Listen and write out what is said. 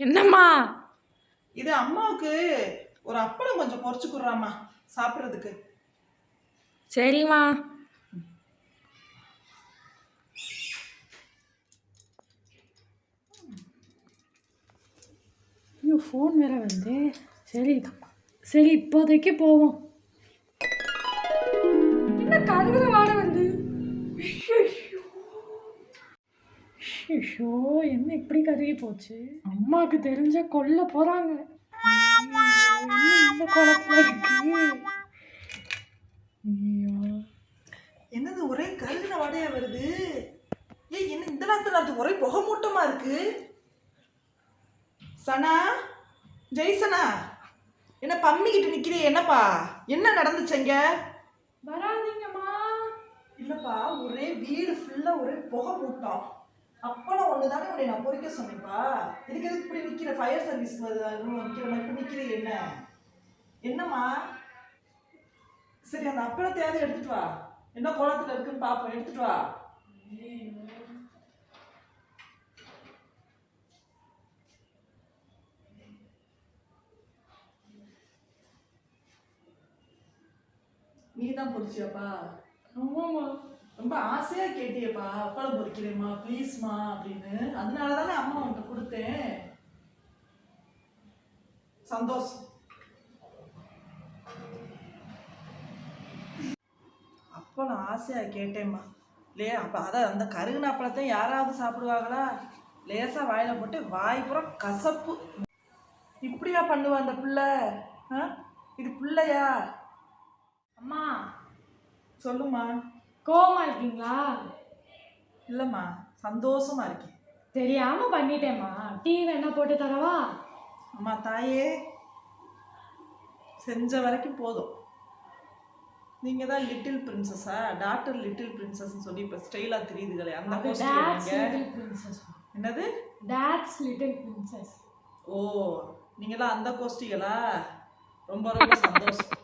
என்னம்மா? இது அம்மாவுக்கு ஒரு அப்பளம் கொஞ்சம் பொரிச்சு கொடுறாம்மா சாப்பிட்றதுக்கு. சரிம்மா. ஐயோ ஃபோன் வேற வந்து சரி சரி இப்போதைக்கு போவோம். என்ன கழுகுல ஐயோ என்ன இப்படி கருகி போச்சு? அம்மாவுக்கு தெரிஞ்ச கொல்ல போறாங்க. ஐயோ, என்ன இந்த குளத்துல இருக்கு? ஐயோ. என்னது ஒரே கருகின வடையா வருது? ஏய் என்ன இந்த நேரத்துல நேரத்துக்கு ஒரே புகை மூட்டமா இருக்கு. சனா ஜெய்சனா என்ன பம்மிக்கிட்டு நிக்கிறே என்னப்பா? என்ன நடந்துச்சுங்க வராதீங்கம்மா. இல்லப்பா ஒரே வீடு ஃபுல்லா ஒரே புகை மூட்டம் அப்பளம் ஒன்று தானே உன்னை நான் பொறிக்க சொன்னேன்ப்பா. இதுக்கு எதுக்கு இப்படி நிற்கிற ஃபயர் சர்வீஸ் நிற்கிறேன் மாதிரி இப்படி நிற்கிற என்ன? என்னம்மா? சரி அந்த அப்பளத்தையாவது எடுத்துட்டு வா. என்ன கோலத்தில் இருக்குன்னு பார்ப்போம் எடுத்துட்டு வா. நீ தான் பொறிச்சியாப்பா? ஆமாம்மா ரொம்ப ஆசையா கேட்டியப்பா. அப்பளம் பொறிக்கிறேம்மா ப்ளீஸ்மா அப்படின்னு. அதனால தானே அம்மா உன்கிட்ட கொடுத்தேன். சந்தோஷம். அப்பளம் ஆசையா கேட்டேம்மா. லே அப்போ அதான் அந்த கருகின அப்பளத்தை யாராவது சாப்பிடுவாங்களா? லேசாக வாயில் போட்டு வாய் பூரா கசப்பு. இப்படியா பண்ணுவா அந்த பிள்ளை? ஆ? இது பிள்ளையா? அம்மா. சொல்லுமா கோவமா இருக்கீங்களா? இல்லைம்மா சந்தோஷமா இருக்கேன். தெரியாம பண்ணிட்டேம்மா. டீ வேணா போட்டு தரவா? அம்மா தாயே செஞ்ச வரைக்கும் போதும். நீங்கள் தான் லிட்டில் பிரின்சஸா டாக்டர் லிட்டில் பிரின்சஸ்ன்னு சொல்லி இப்போ ஸ்டைலாக தெரியுதுங்களே அந்த பிரின்சஸ் என்னது? டேட்ஸ் லிட்டில் பிரின்சஸ் ஓ நீங்களாம் அந்த கோஷ்டிகளா? ரொம்ப ரொம்ப சந்தோஷம்.